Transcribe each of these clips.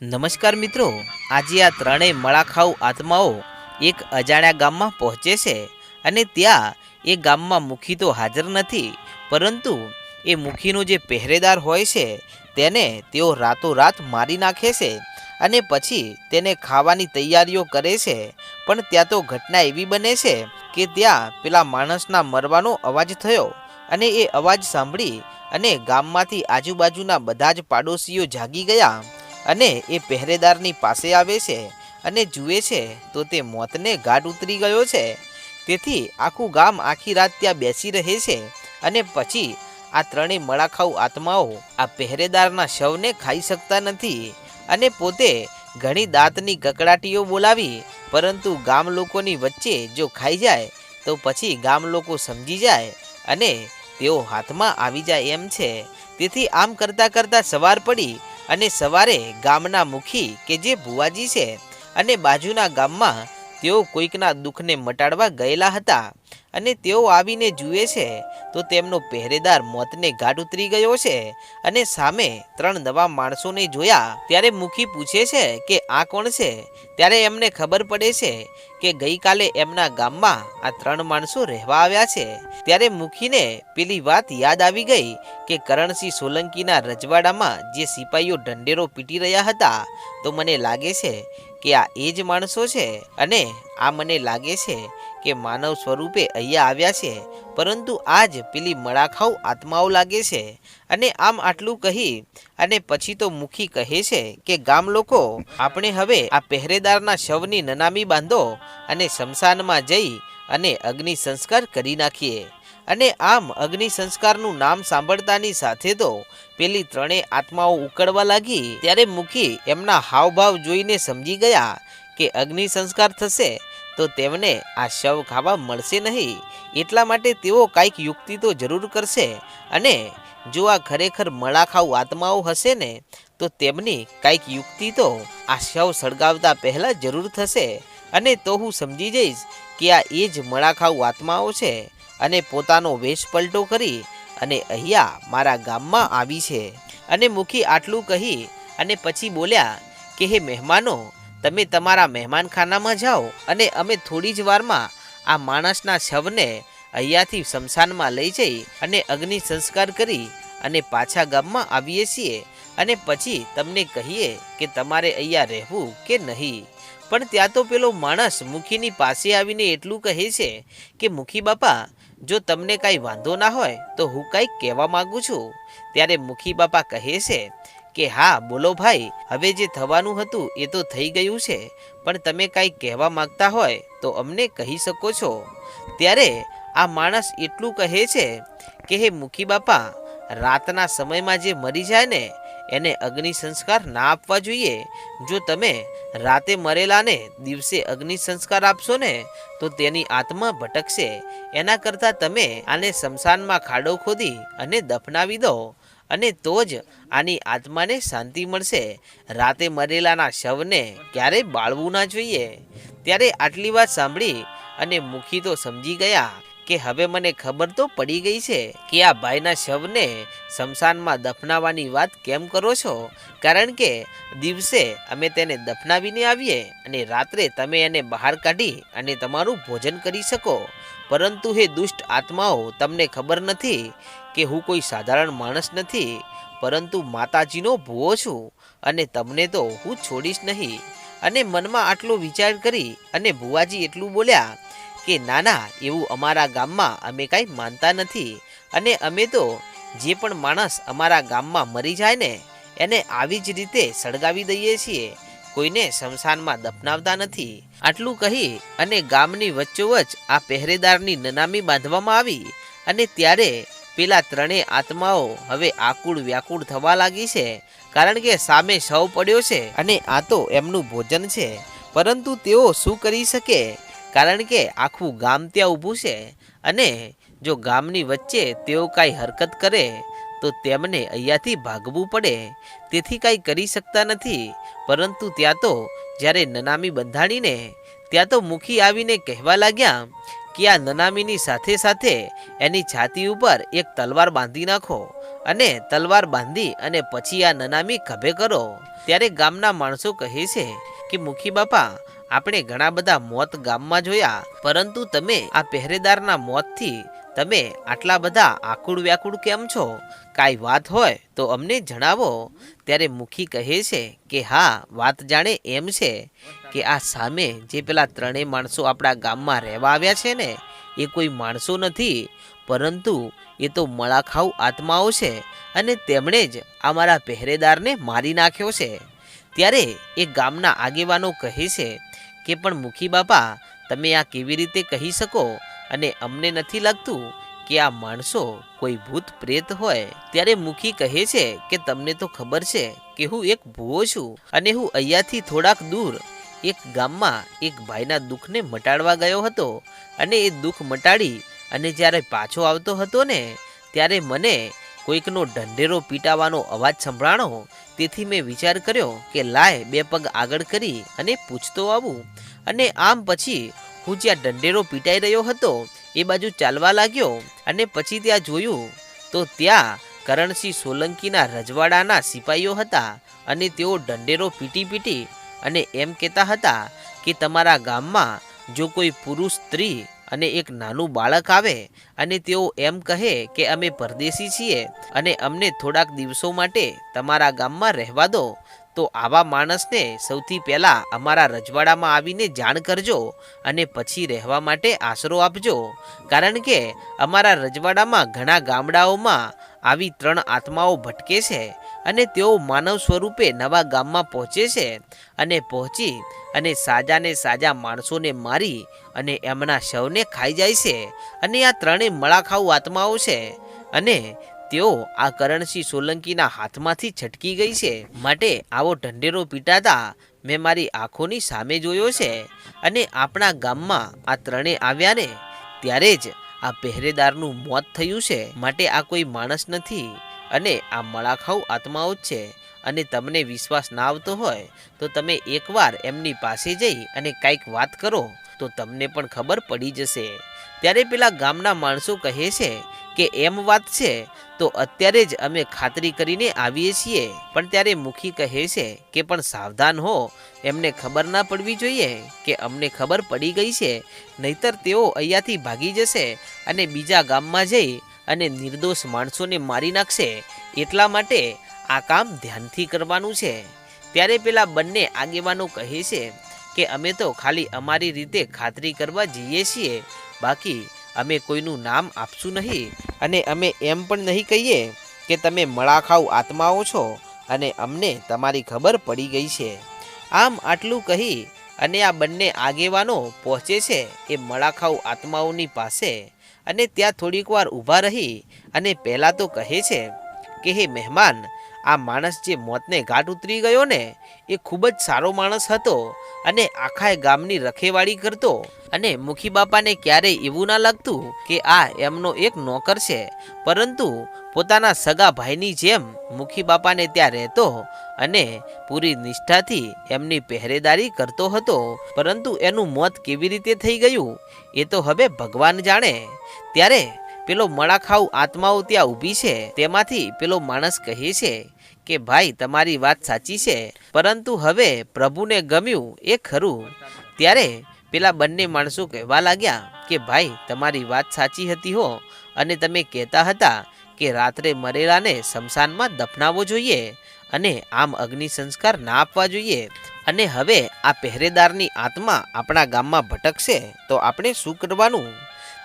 નમસ્કાર મિત્રો, આજે આ ત્રણેય મળાખાઉ આત્માઓ એક અજાણ્યા ગામમાં પહોંચે છે અને ત્યાં એ ગામમાં મુખી તો હાજર નથી, પરંતુ એ મુખીનો જે પહેરેદાર હોય છે, તેને તેઓ રાતોરાત મારી નાખે છે અને પછી તેને ખાવાની તૈયારીઓ કરે છે. પણ ત્યાં તો ઘટના એવી બને છે કે ત્યાં પેલા માણસના મરવાનો અવાજ થયો અને એ અવાજ સાંભળી અને ગામમાંથી આજુબાજુના બધા જ પાડોશીઓ જાગી ગયા. અને એ પહેરેદારની પાસે આવે છે અને જુએ છે, તો તે મોતને ગાઢ ઉતરી ગયો છે. તેથી આખું ગામ આખી રાત ત્યાં બેસી રહે છે અને પછી આ ત્રણેય મળાખાઉ આત્માઓ આ પહેરેદારના શવને ખાઈ શકતા નથી અને પોતે ઘણી દાંતની કકડાટીઓ બોલાવી, પરંતુ ગામ લોકોની વચ્ચે જો ખાઈ જાય, તો પછી ગામ લોકો સમજી જાય અને તેઓ હાથમાં આવી જાય એમ છે. તેથી આમ કરતાં કરતાં સવાર પડી અને સવારે ગામના મુખી કે જે ભુવાજી છે અને બાજુના ગામમાં તેઓ કોઈકના દુઃખને મટાડવા ગયેલા હતા અને તેઓ આવીને જુએ છે, તો તેમનો પહેરેદાર મોતને ઘાટ ઉતરી ગયો છે અને સામે ત્રણ નવા માણસોને જોયા. ત્યારે મુખી પૂછે છે કે, આ કોણ છે? ત્યારે એમને ખબર પડે છે કે ગઈકાલે એમના ગામમાં આ ત્રણ માણસો રહેવા આવ્યા છે. ત્યારે મુખીને પેલી વાત યાદ આવી ગઈ કે કરણસિંહ સોલંકીના રજવાડામાં જે સિપાહીઓ ઢંઢેરો પીટી રહ્યા હતા, તો મને લાગે છે કે આ એ જ માણસો છે? અને આ મને લાગે છે કે માનવ સ્વરૂપે અહીંયા આવ્યા છે, પરંતુ આજ પેલી મળાખાઉ આત્માઓ લાગે છે. અને આમ આટલું કહી અને પછી તો મુખી કહે છે કે, ગામ લોકો, આપણે હવે આ પહેરેદારના શવની નનામી બાંધો અને શમશાનમાં જઈ અને અગ્નિ સંસ્કાર કરી નાખીએ. અને આમ અગ્નિ સંસ્કારનું નામ સાંભળતાની સાથે તો પેલી ત્રણેય આત્માઓ ઉકળવા લાગી. ત્યારે મુખી એમના હાવભાવ જોઈને સમજી ગયા કે અગ્નિ સંસ્કાર થશે તો તેમને આ શવ ખાવા મળશે નહીં. એટલા માટે તેઓ કાંઈક યુક્તિ તો જરૂર કરશે અને જો આ ખરેખર મળાખાઉ આત્માઓ હશે ને, તો તેમની કાંઈક યુક્તિ તો આ શવ સળગાવતા પહેલાં જરૂર થશે. અને તો હું સમજી જઈશ કે આ એ જ મળાખાઉ આત્માઓ છે. અને પોતાનો વેશ પલટો કરી અને અહીંયા મારા ગામમાં આવી છે. અને મુખી આટલું કહી અને પછી બોલ્યા કે, હે મહેમાનો, તમે તમારા મહેમાનખાનામાં જાઓ અને અમે થોડી જ વારમાં આ માણસના શવને અહીંયાથી શમશાનમાં લઈ જઈ અને અગ્નિ સંસ્કાર કરી અને પાછા ગામમાં આવીએ છીએ અને પછી તમને કહીએ કે તમારે અહીંયા રહેવું કે નહીં. પણ ત્યાં તો પેલો માણસ મુખીની પાસે આવીને એટલું કહે છે કે, મુખી બાપા જો તમને કાંઈ વાંધો ના હોય, તો હું કાંઈક કહેવા માગું છું. ત્યારે મુખી બાપા કહે છે કે, હા, બોલો ભાઈ, હવે જે થવાનું હતું એ તો થઈ ગયું છે, પણ તમે કાંઈ કહેવા માંગતા હોય, તો અમને કહી શકો છો. ત્યારે આ માણસ એટલું કહે છે કે, હે મુખી બાપા, રાતના સમયમાં જે મરી જાય ને એને અગ્નિ સંસ્કાર ના આપવા જોઈએ. જો તમે રાતે મરેલાને દિવસે અગ્નિ સંસ્કાર આપશો ને, તો તેની આત્મા ભટકશે. એના કરતાં તમે આને શમશાનમાં ખાડો ખોદી અને દફનાવી દો, અને તો જ આની આત્માને શાંતિ મળશે. રાતે મરેલાના શવને ક્યારેય બાળવું ના જોઈએ. ત્યારે આટલી વાત સાંભળી અને મુખી તો સમજી ગયા. કે હવે મને ખબર તો પડી ગઈ છે કે આ ભાઈના શવને શમશાનમાં દફનાવવાની વાત કેમ કરો છો? કારણ કે દિવસે અમે તેને દફનાવીને આવીએ અને રાત્રે તમે એને બહાર કાઢી અને તમારું ભોજન કરી શકો. પરંતુ હે દુષ્ટ આત્માઓ, તમને ખબર નથી કે હું કોઈ સાધારણ માણસ નથી, પરંતુ માતાજીનો ભૂવો છું અને તમને તો હું છોડીશ નહીં. અને મનમાં આટલો વિચાર કરી અને ભુવાજી એટલું બોલ્યા કે ના ના એવું અમારા ગામમાં અમે કાંઈ માનતા નથી. અને અમે તો જે પણ માણસ અમારા ગામમાં મરી જાય ને, એને આવી જ રીતે સળગાવી દઈએ છીએ. કોઈને શમશાનમાં દફનાવતા નથી. આટલું કહી અને ગામની વચ્ચોવચ આ પહેરેદારની નનામી બાંધવામાં આવી અને ત્યારે પેલા ત્રણેય આત્માઓ હવે આકુળ વ્યાકુળ થવા લાગી છે. કારણ કે સામે શવ પડ્યો છે અને આ તો એમનું ભોજન છે. પરંતુ તેઓ શું કરી શકે? કારણ કે આખું ગામ ત્યાં ઊભું છે અને જો ગામની વચ્ચે તેઓ કાંઈ હરકત કરે, તો તેમને અહીંયાથી ભાગવું પડે. તેથી કાંઈ કરી શકતા નથી. પરંતુ ત્યાં તો જ્યારે નનામી બંધાણીને, ત્યાં તો મુખી આવીને કહેવા લાગ્યા કે આ નનામીની સાથે સાથે એની છાતી ઉપર એક તલવાર બાંધી નાખો અને તલવાર બાંધી અને પછી આ નનામી ખભે કરો. ત્યારે ગામના માણસો કહે છે કે, મુખી બાપા આપણે ઘણા બધા મોત ગામમાં જોયા, પરંતુ તમે આ પહેરેદારના મોતથી તમે આટલા બધા આકુળ વ્યાકુળ કેમ છો? કાંઈ વાત હોય તો અમને જણાવો. ત્યારે મુખી કહે છે કે, હા, વાત જાણે એમ છે કે આ સામે જે પેલા ત્રણેય માણસો આપણા ગામમાં રહેવા આવ્યા છે ને, એ કોઈ માણસો નથી, પરંતુ એ તો મળાખાઉ આત્માઓ છે અને તેમણે જ અમારા પહેરેદારને મારી નાખ્યો છે. ત્યારે એ ગામના આગેવાનો કહે છે કે પણ મુખી બાપા, તમે આ કેવી રીતે કહી શકો? અને અમને નથી લાગતું કે આ માણસો કોઈ ભૂત પ્રેત હોય. ત્યારે મુખી કહે છે કે, તમને તો ખબર છે કે હું એક ભૂવો છું અને હું અહીંયાથી થોડાક દૂર એક ગામમાં એક ભાઈના દુઃખને મટાડવા ગયો હતો. અને એ દુઃખ મટાડી અને જ્યારે પાછો આવતો હતો ને, ત્યારે મને કોઈકનો ઢંઢેરો પીટાવાનો અવાજ સંભળાણો? તેથી મેં વિચાર કર્યો કે લાય બે પગ આગળ કરી અને પૂછતો આવું. અને આમ પછી હું જ્યાં ઢંઢેરો પીટાઈ રહ્યો હતો, એ બાજુ ચાલવા લાગ્યો અને પછી ત્યાં જોયું તો ત્યાં કરણસિંહ સોલંકીના રજવાડાના સિપાહીઓ હતા અને તેઓ ઢંઢેરો પીટી પીટી અને એમ કહેતા હતા કે તમારા ગામમાં જો કોઈ પુરુષ સ્ત્રી અને એક નાનું બાળક આવે અને તેઓ એમ કહે કે અમે પરદેશી છીએ અને અમને થોડાક દિવસો માટે તમારા ગામમાં રહેવા દો, તો આવા માણસને સૌથી પહેલાં અમારા રજવાડામાં આવીને જાણ કરજો અને પછી રહેવા માટે આશરો આપજો. કારણ કે અમારા રજવાડામાં ઘણા ગામડાઓમાં આવી ત્રણ આત્માઓ ભટકે છે અને તેઓ માનવ સ્વરૂપે નવા ગામમાં પહોંચે છે અને પહોંચી અને સાજાને સાજા માણસોને મારી અને એમના શવને ખાઈ જાય છે અને આ ત્રણેય મળાખાઉ આત્માઓ છે. અને તેઓ આ કરણસિંહ સોલંકીના હાથમાંથી છટકી ગઈ છે. માટે આવો ઢંઢેરો પીટાતા મેં મારી આંખોની સામે જોયો છે અને આપણા ગામમાં આ ત્રણેય આવ્યા ને ત્યારે જ આ પહેરેદારનું મોત થયું છે. માટે આ કોઈ માણસ નથી અને આ મળાખાઉ આત્માઓ જ છે. અને તમને વિશ્વાસ ના આવતો હોય, તો તમે એકવાર એમની પાસે જઈ અને કાંઈક વાત કરો, તો તમને પણ ખબર પડી જશે. ત્યારે પેલા ગામના માણસો કહે છે કે, એમ વાત છે, તો અત્યારે જ અમે ખાતરી કરીને આવીએ છીએ. પણ ત્યારે મુખી કહે છે કે, પણ સાવધાન હો, એમને ખબર ના પડવી જોઈએ કે અમને ખબર પડી ગઈ છે. નહીતર તેઓ અહીંયાથી ભાગી જશે અને બીજા ગામમાં જઈ અને નિર્દોષ માણસોને મારી નાખશે. એટલા માટે આ કામ ધ્યાનથી કરવાનું છે. ત્યારે પેલા બંને આગેવાનો કહે છે કે અમે તો ખાલી અમારી રીતે ખાતરી કરવા જઈએ છીએ. બાકી અમે કોઈનું નામ આપશું નહીં અને અમે એમ પણ નહીં કહીએ કે તમે મળાખાઉ આત્માઓ છો અને અમને તમારી ખબર પડી ગઈ છે. આમ આટલું કહી અને આ બંને આગેવાનો પહોંચે છે એ મળાખાઉ આત્માઓની પાસે અને ત્યાં થોડીક વાર ઊભા રહી અને પહેલાં તો કહે છે કે, હે મહેમાન આ માણસ જે મોતને ઘાટ ઉતરી ગયો ને, એ ખૂબ જ સારો માણસ હતો અને આખા ગામની રખેવાળી કરતો. અને મુખી બાપાને ક્યારેય એવું ના લાગતું કે આ એમનો એક નોકર છે. પરંતુ પોતાના સગા ભાઈની જેમ મુખી બાપાને ત્યાં રહેતો અને પૂરી નિષ્ઠાથી એમની પહેરેદારી કરતો હતો. પરંતુ એનું મોત કેવી રીતે થઈ ગયું, એ તો હવે ભગવાન જાણે. ત્યારે પેલો મળાખાઉ આત્માઓ ત્યાં ઊભી છે. તેમાંથી પેલો માણસ કહે છે કે ભાઈ, તમારી વાત સાચી છે, પરંતુ હવે પ્રભુને ગમ્યું એ ખરું. ત્યારે પેલા બંને માણસો કહેવા લાગ્યા કે, ભાઈ, તમારી વાત સાચી હતી હો, અને તમે કહેતા હતા કે રાત્રે મરેલાને શમશાનમાં દફનાવવો જોઈએ અને આમ અગ્નિ સંસ્કાર ના આપવા જોઈએ. અને હવે આ પહેરેદારની આત્મા આપણા ગામમાં ભટકશે, તો આપણે શું કરવાનું?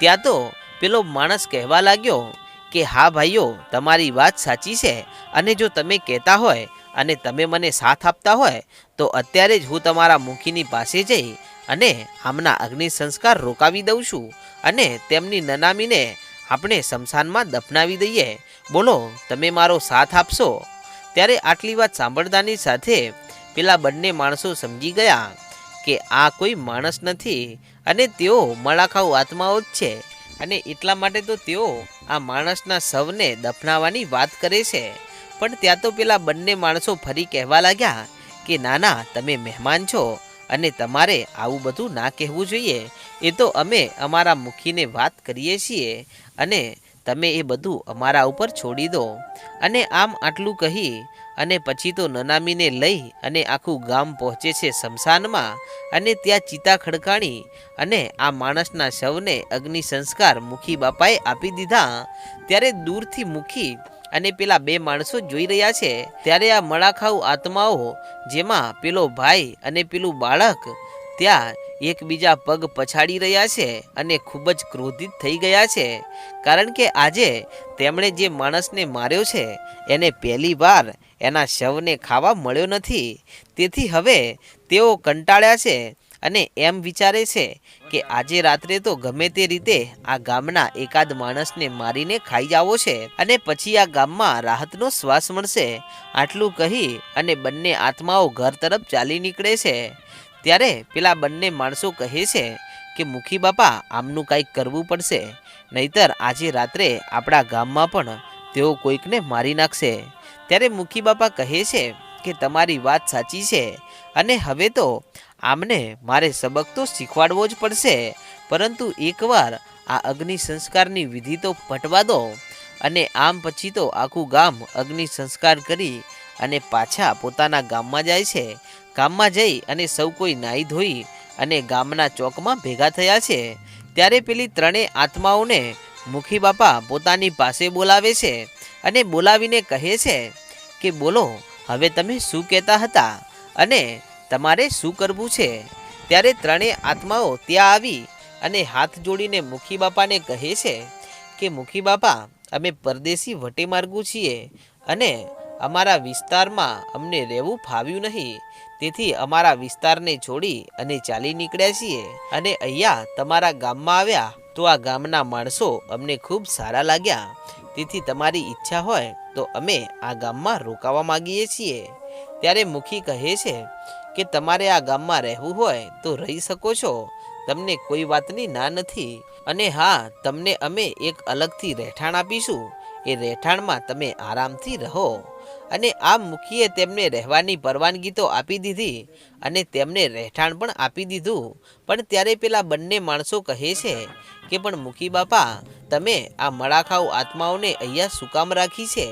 ત્યાં તો પેલો માણસ કહેવા લાગ્યો કે, હા ભાઈઓ, તમારી વાત સાચી છે. અને જો તમે કહેતા હોય અને તમે મને સાથ આપતા હોય, તો અત્યારે જ હું તમારા મુખીની પાસે જઈ અને આમના અગ્નિ સંસ્કાર રોકાવી દઉં છું અને તેમની નનામીને આપણે શમશાનમાં દફનાવી દઈએ. બોલો, તમે મારો સાથ આપશો? ત્યારે આટલી વાત સાંભળતાની સાથે પેલા બંને માણસો સમજી ગયા કે આ કોઈ માણસ નથી અને તેઓ મળાખાઉ આત્માઓ જ છે. અને એટલા માટે તો તેઓ આ માણસના શવને દફનાવવાની વાત કરે છે. પણ ત્યાં તો પેલા બંને માણસો ફરી કહેવા લાગ્યા કે ના ના તમે મહેમાન છો અને તમારે આવું બધું ના કહેવું જોઈએ. એ તો અમે અમારા મુખીને વાત કરીએ છીએ અને તમે એ બધું અમારા ઉપર છોડી દો. અને આમ આટલું કહી અને પછી તો નનામીને લઈ અને આખું ગામ પહોંચે છે શમશાનમાં અને ત્યાં ચિતા ખડકાણી અને આ માણસના શવને અગ્નિ સંસ્કાર મુખી બાપાએ આપી દીધા. ત્યારે દૂરથી મુખી અને પેલા બે માણસો જોઈ રહ્યા છે. ત્યારે આ મળાખાઉ આત્માઓ, જેમાં પેલો ભાઈ અને પેલું બાળક ત્યાં એકબીજા પગ પછાડી રહ્યા છે અને ખૂબ જ ક્રોધિત થઈ ગયા છે. કારણ કે આજે તેમણે જે માણસને માર્યો છે, એને પહેલી વાર એના શવને ખાવા મળ્યો નથી. તેથી હવે તેઓ કંટાળ્યા છે અને એમ વિચારે છે કે આજે રાત્રે તો ગમે તે રીતે આ ગામના એકાદ માણસને મારીને ખાઈ જાવો છે અને પછી આ ગામમાં રાહતનો શ્વાસ મળશે. આટલું કહી અને બંને આત્માઓ ઘર તરફ ચાલી નીકળે છે. ત્યારે પેલા બંને માણસો કહે છે કે, મુખી બાપા, આમનું કાંઈક કરવું પડશે. નહીતર આજે રાત્રે આપણા ગામમાં પણ તેઓ કોઈકને મારી નાખશે. ત્યારે મુખી બાપા કહે છે કે, તમારી વાત સાચી છે અને હવે તો આમને મારે સબક તો શીખવાડવો જ પડશે. પરંતુ એકવાર આ અગ્નિ સંસ્કારની વિધિ તો પટવા દો અને આમ પછી તો આખું ગામ અગ્નિ સંસ્કાર કરી અને પાછા પોતાના ગામમાં જાય છે. ગામમાં જઈ અને સૌ કોઈ નાહી ધોઈ અને ગામના ચોકમાં ભેગા થયા છે, ત્યારે પેલી ત્રણેય આત્માઓને મુખી બાપા પોતાની પાસે બોલાવે છે અને બોલાવીને કહે છે કે, બોલો, હવે તમે શું કહેતા હતા અને તમારે શું કરવું છે? ત્યારે ત્રણેય આત્માઓ ત્યાં આવી અને હાથ જોડીને મુખી બાપાને કહે છે કે, મુખી બાપા, અમે પરદેશી વટે માર્ગુ છીએ અને અમારા વિસ્તારમાં અમને રહેવું ફાવ્યું નહીં. તેથી અમારા વિસ્તારને છોડી અને ચાલી નીકળ્યા છીએ. અને અહીંયા તમારા ગામમાં આવ્યા તો આ ગામના માણસો અમને ખૂબ સારા લાગ્યા. તેથી તમારી ઈચ્છા હોય તો અમે આ ગામમાં રોકાવા માંગીએ છીએ. ત્યારે મુખી કહે છે કે તમારે આ ગામમાં રહેવું હોય તો રહી શકો છો. તમને કોઈ વાતની ના નથી. અને હા, તમને અમે એક અલગથી રહેઠાણ આપીશું. એ રહેઠાણમાં તમે આરામથી રહો. અને આ મુખીએ તેમને રહેવાની પરવાનગી તો આપી દીધી અને તેમને રહેઠાણ પણ આપી દીધું. પણ ત્યારે પેલા બંને માણસો કહે છે કે, પણ મુખી બાપા, તમે આ મળાખાઉ આત્માઓને અહીંયા શું કામ રાખી છે?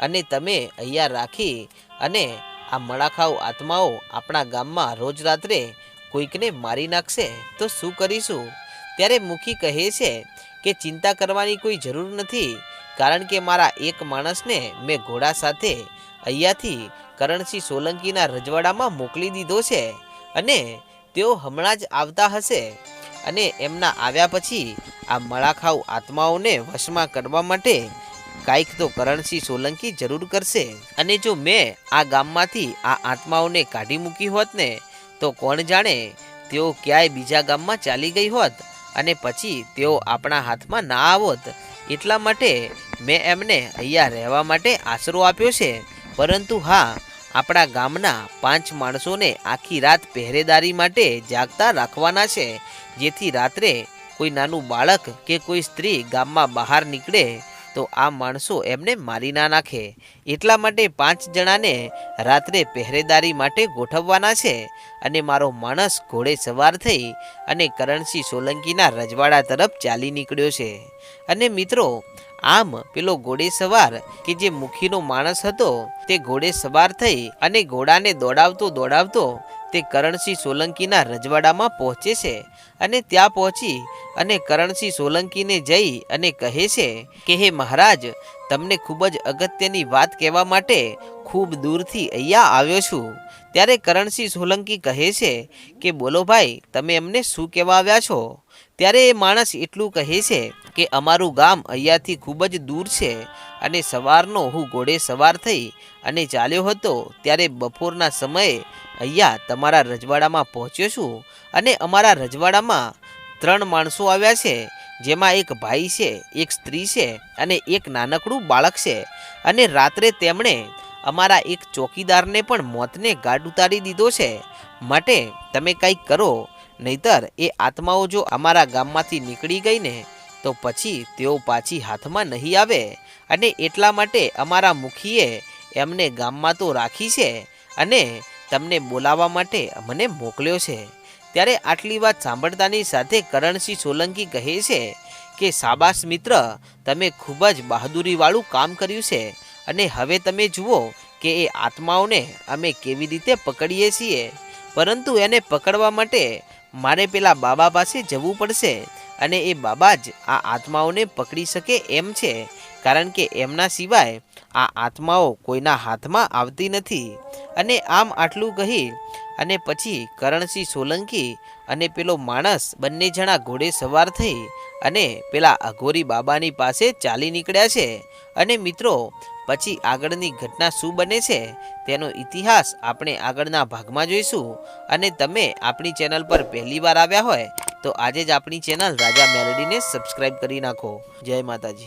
અને તમે અહીંયા રાખી અને આ મળાખાઉ આત્માઓ આપણા ગામમાં રોજ રાત્રે કોઈકને મારી નાખશે? તો શું કરીશું? ત્યારે મુખી કહે છે કે, ચિંતા કરવાની કોઈ જરૂર નથી. કારણ કે મારા એક માણસને મેં ઘોડા સાથે અહીંયાથી કરણસિંહ સોલંકીના રજવાડામાં મોકલી દીધો છે અને તેઓ હમણાં જ આવતા હશે અને એમના આવ્યા પછી આ મળાખાઉ આત્માઓને વશમાં કરવા માટે કાંઈક તો કરણસિંહ સોલંકી જરૂર કરશે. અને જો મેં આ ગામમાંથી આ આત્માઓને કાઢી મૂકી હોત ને, તો કોણ જાણે તેઓ ક્યાંય બીજા ગામમાં ચાલી ગઈ હોત અને પછી તેઓ આપણા હાથમાં ના આવોત. એટલા માટે મેં એમને અહીંયા રહેવા માટે આશરો આપ્યો છે. પરંતુ હા, આપણા ગામના પાંચ માણસોને આખી રાત પહેરેદારી માટે જાગતા રાખવાના છે. જેથી રાત્રે કોઈ નાનું બાળક કે કોઈ સ્ત્રી ગામમાં બહાર નીકળે તો આ માણસો એમને મારી ના નાખે. એટલા માટે પાંચ જણાને રાત્રે પહેરેદારી માટે ગોઠવવાના છે અને મારો માણસ ઘોડે સવાર થઈ અને કરણસિંહ સોલંકીના રજવાડા તરફ ચાલી નીકળ્યો છે. અને મિત્રો, આમ પેલો ઘોડે સવાર કે જે મુખીનો માણસ હતો તે ઘોડે સવાર થઈ અને ઘોડાને દોડાવતો દોડાવતો તે કરણસિંહ સોલંકીના રજવાડામાં પહોંચે છે અને ત્યાં પહોંચી અને કરણસિંહ સોલંકીને જઈ અને કહે છે કે, હે મહારાજ, તમને ખૂબ જ અગત્યની વાત કહેવા માટે ખૂબ દૂરથી અહીંયા આવ્યો છું. ત્યારે કરણસિંહ સોલંકી કહે છે કે, બોલો ભાઈ, તમે એમને શું કહેવા આવ્યા છો? ત્યારે એ માણસ એટલું કહે છે કે, અમારું ગામ અહીંયાથી ખૂબ જ દૂર છે અને સવારનો હું ઘોડે સવાર થઈ અને ચાલ્યો હતો, ત્યારે બપોરના સમયે અહીંયા તમારા રજવાડામાં પહોંચ્યો છું અને અમારા રજવાડામાં ત્રણ માણસો આવ્યા છે, જેમાં એક ભાઈ છે, એક સ્ત્રી છે અને એક નાનકડું બાળક છે. અને રાત્રે તેમણે અમારા એક ચોકીદારને પણ મોતને ગાઢ ઉતારી દીધો છે. માટે તમે કંઈક કરો, નહીતર એ આત્માઓ જો અમારા ગામમાંથી નીકળી ગઈ ને તો પછી તેઓ પાછી હાથમાં નહીં આવે અને એટલા માટે અમારા મુખીએ એમને ગામમાં તો રાખી છે અને તમને બોલાવવા માટે મને મોકલ્યો છે. ત્યારે આટલી વાત સાંભળતાની સાથે કરણસિંહ સોલંકી કહે છે કે સાબાસ મિત્ર, તમે ખૂબ જ બહાદુરીવાળું કામ કર્યું છે અને હવે તમે જુઓ કે એ આત્માઓને અમે કેવી રીતે પકડીએ છીએ. પરંતુ એને પકડવા માટે મારે પેલા બાબા પાસે જવું પડશે. અને એ બાબા જ આ આત્માઓને પકડી શકે એમ છે. કારણ કે એમના સિવાય આ આત્માઓ કોઈના હાથમાં આવતી નથી. અને આમ આટલું કહી અને પછી કરણસિંહ સોલંકી અને પેલો માણસ બંને જણા ઘોડે સવાર થઈ અને પેલા અઘોરી બાબાની પાસે ચાલી નીકળ્યા છે. અને મિત્રો પછી આગળની ઘટના શું બને છે તેનો ઇતિહાસ આપણે આગળના ભાગમાં જોઈશું. અને તમે આપણી ચેનલ પર પહેલી વાર આવ્યા હોય તો આજે જ આપણી ચેનલ રાજા મેલડીને સબસ્ક્રાઈબ કરી નાખો. જય માતાજી.